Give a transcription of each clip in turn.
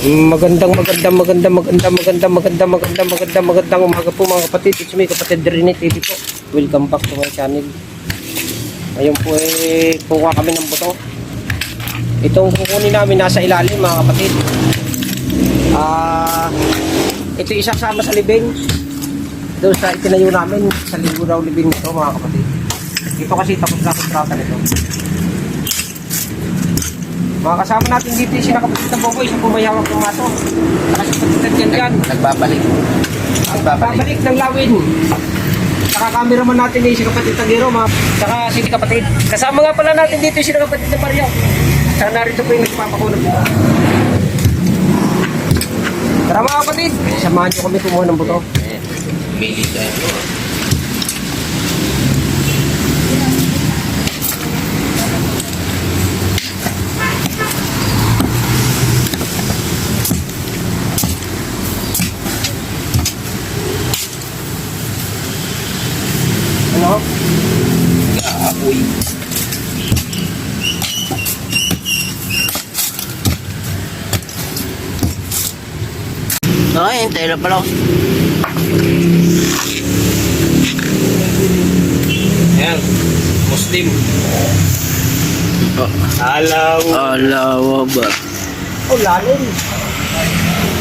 Magandang magandang magandang magandang magandang magandang magandang magandang magandang umaga po mga kapatid. It's me kapatid Rene TV po. Welcome back to my channel. Ngayon po eh kuha kami ng buto. Itong kukunin namin nasa ilalim mga kapatid. Ah, ito isasama sa libing. Doon sa itinayo namin sa libo daw libing nito mga kapatid. Ito kasi tapos na kontrata nito. Mga kasama natin dito yung sinakapatid na boboy sa pumayawag ng mato. Nakasipatid yan dyan. Nagbabalik. Nagbabalik. Babalik ng lawin. Saka cameraman natin eh, si kapatid Tagiro, mga, saka si kapatid. Kasama nga pala natin dito si kapatid na Mario. Saka narito po yung nagpapakunod dito. Tara mga kapatid, samahan nyo kami kumuha ng buto. Mili tayo. Lang pala. Yan. Muslim. Alaw. Alawa ba? Oh, lalim.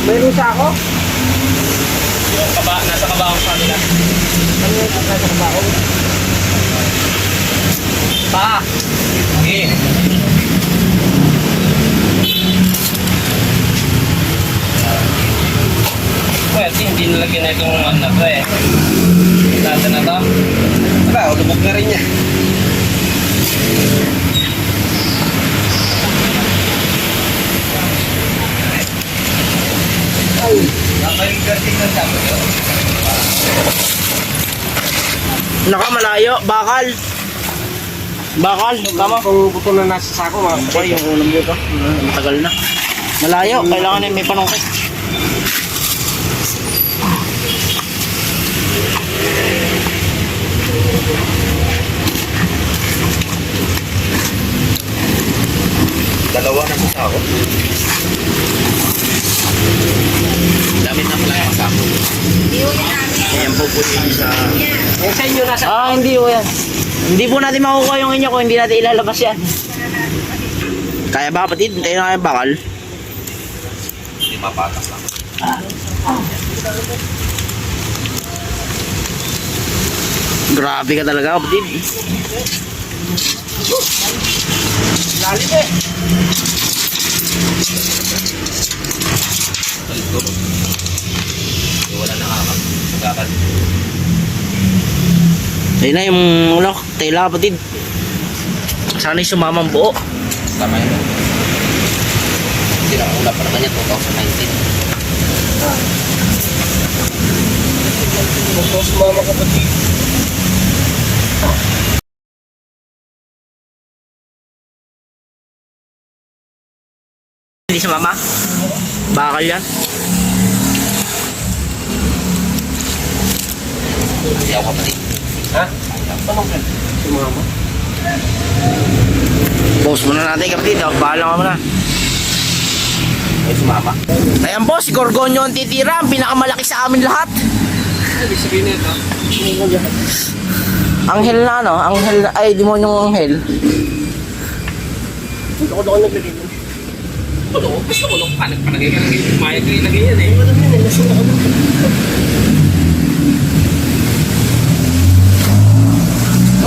Mayroon sa ako? Kaba, nasa kabaong sa nila. Ano yung nasa kabaong? Pa. Nalagyan na itong ano na to eh. Nasa na to. Wala, lubog na rin niya. Ay, Nakaligating na sabi ko. Naka malayo, bakal. Bakal, tama. kung buto na nasa sako mga Aba, yung ulam dito. Matagal na. Malayo, kailangan na may panungkit. Ako. Dami na pala yung kasama. Ayan po po yun sa... Yan sa inyo nasa Ah, hindi po yan. Hindi po natin makukuha yung inyo kung hindi natin ilalabas yan. Kaya ba kapatid? Kaya na kaya bakal? Hindi mapatak lang. Grabe ka talaga kapatid. lalim eh. Wala nakakagakan. Ayun na yung ano, tela kapatid. Sana'y sumamang buo. Tama yun. Hindi na ulap pa naman niya 2019. Ah. Huwag sumama kapatid. Hindi sumama? Bakal yan. Hindi ako kapatid. Ha? Sumama. Post muna natin kapatid. Oh. Bahala ka muna. Ay sumama. Ayan po, si Gorgonyo ang titira. Ang pinakamalaki sa amin lahat. Ibig sabihin nito. Anghel na ano? Anghel na, ay, demonyong anghel. Ako doon doon. Tulog. Gusto ko lang. Paano palagay ka lagay? Mayag ko ilagay yan eh. Wala eh, nasunog ako.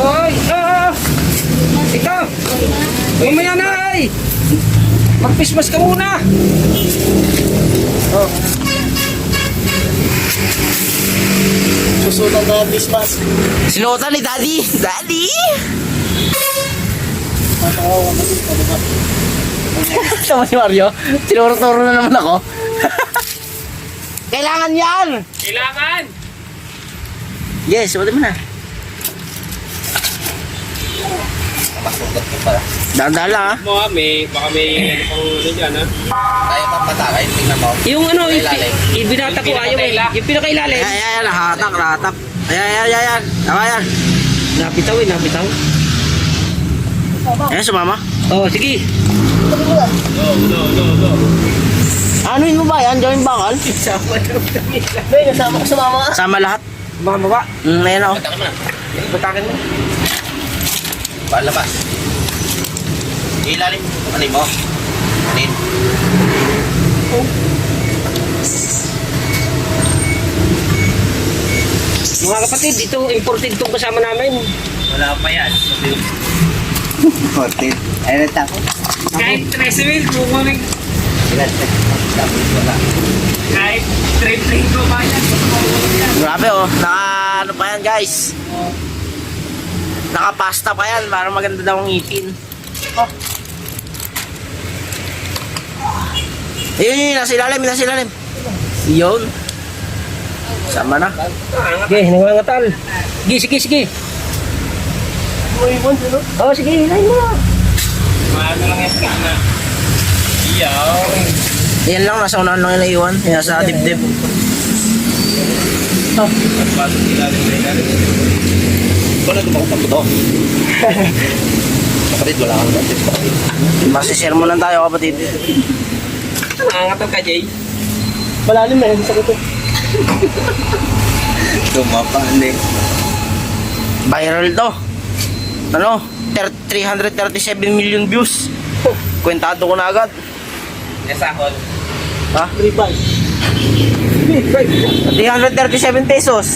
Hoy! Ah! Ito! Mamaya na ay! Magpismas ka muna! Oh. Susunod na Christmas. Sinuotan ni Daddy. Daddy! Matawa ka pa ba? Sama si Mario. Tinuro-turo na naman ako. Kailangan yan! Kailangan! Yes, wala mo na. Masugat ko pala. Dahan-dahan lang ah. mo may baka may ano pang ano dyan ha. Kaya pa patakay. Tingnan mo. Yung ano, May yung, ilalim. yung binata ko ayaw eh. Yung pinakailalim. Ayan, ayan, ayan. Hatak, hatak. Ayan, ayan, ayan, ayan. Tama yan. Napitaw eh, napitaw. Ayan, sumama. Oh, sige. Go, go. Anuin mo ba yan? Gawin bakal? Sama lang kami. May nasama ko sa mama. Sama lahat. Mama ba? Mm, ayan o. Batakan mo na. Batakin mo. Palabas. Ilalim. Ano mo? Anin. Mga kapatid, ito imported tong kasama namin. Wala pa yan. Hotel. Ayun na tako. Kahit 13 mil, wala. Kahit 3 linggo pa yan. Grabe oh. Naka ano pa yan guys. Nakapasta pa yan para maganda daw ang ngipin. Oh. Ayun yun, nasa ilalim, nasa ilalim. Yun. Sama na. Sige, nangangatal. Sige, sige, sige. Oo, oh, sige, hilahin mo. Maano lang yan na. Iyaw. Yan lang, nasa unahan lang yung naiwan. Yan nasa dibdib. Pasok ilalim na ilalim. Wala tumakot ako to. Kapatid, wala kang kapatid. Masishare mo lang tayo kapatid. Nangangatal ka, Jay. Malalim na, hindi sa kuto. Tumapaan eh. Viral to. Ano? Ter- 337 million views. Kwentado ko na agad. Esahol. Ha? 337 pesos.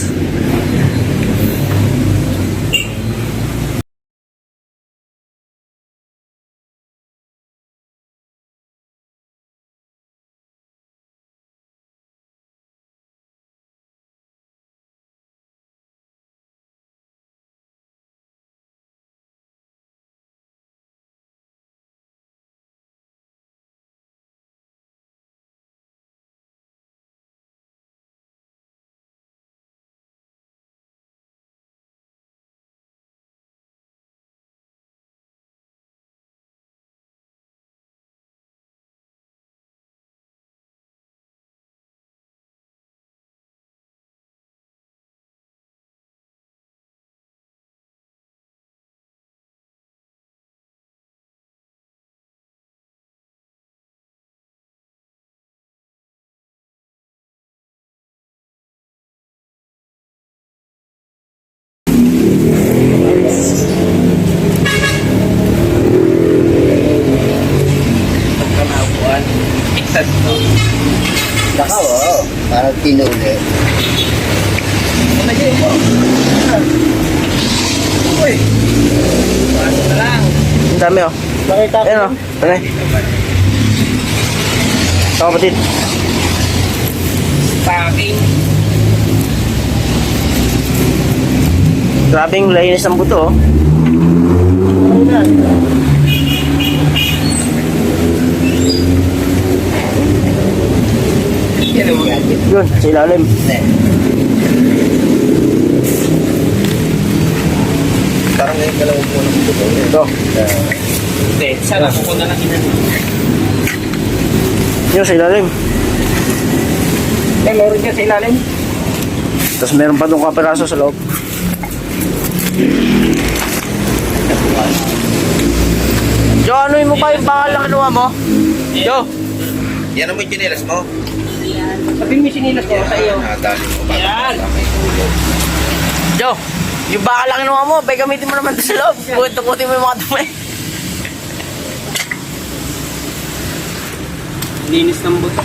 Parang tinuli. Pasok na lang. Ang dami oh. Nakita ko. Ayan oh. Ano eh. Ito kapatid. Packing. Grabe yung linis ng buto oh. Yan mo. Yun, sa ilalim. Parang ngayon ka lang upo ng buto. Ito. Hindi, sana ko na inan. Yun, sa ilalim. Eh, meron dyan sa ilalim. Tapos meron pa doon kapiraso sa loob. Jo, ano mo pa yung bakal na mo? Jo, Yan ang mo yung chinelas mo. Sabi mo sinilas ko sa iyo. Pa. Yan. Jo, yung bakal na kinuha mo, bay gamitin mo naman doon sa loob. Pukutin mo yung mga dumi. Linis ng buto.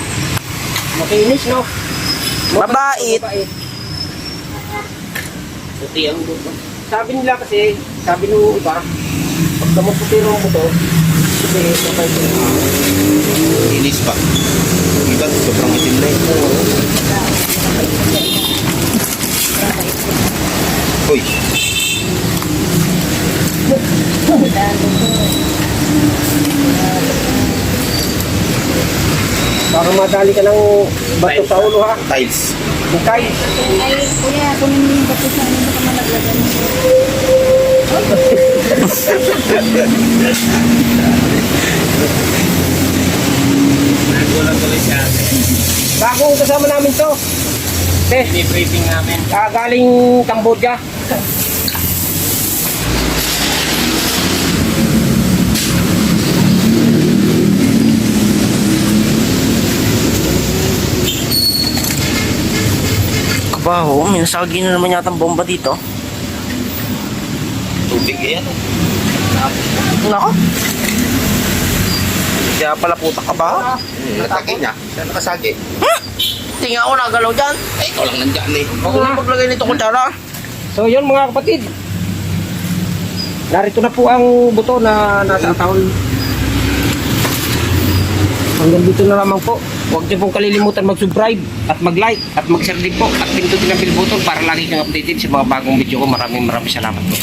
Makinis, no? Mabait. Puti ang buto. Sabi nila kasi, sabi nung iba, pag damuputi ng buto, kasi kapag Inis pa. Sobrang itim na yun. Uy. baka madali ka ng bato sa ulo ha. Tiles. Bukay. Ay, kuya, kunin mo yung bato sa ano, baka malaglagan mo. Nagulat tuloy siya. Bago kasama namin to. Te. Binibriefing namin. Ah, galing Cambodia. Kabaho, oh, may nasagi na naman yata ang bomba dito. Tubig yan. Oh. Nako. Kaya pala puta ka ba? Hmm, natake niya. Siya nakasagi. Tingnan ako nagalaw dyan. Eh, ikaw lang nandyan eh. Ako na maglagay nito kutsara. So yun mga kapatid. Narito na po ang buto na nasa taon. Hanggang dito na lamang po. Huwag niyo pong kalilimutan mag-subscribe at mag-like at mag-share din po at pindutin ang bell button para lagi kang updated sa mga bagong video ko. Maraming maraming salamat po.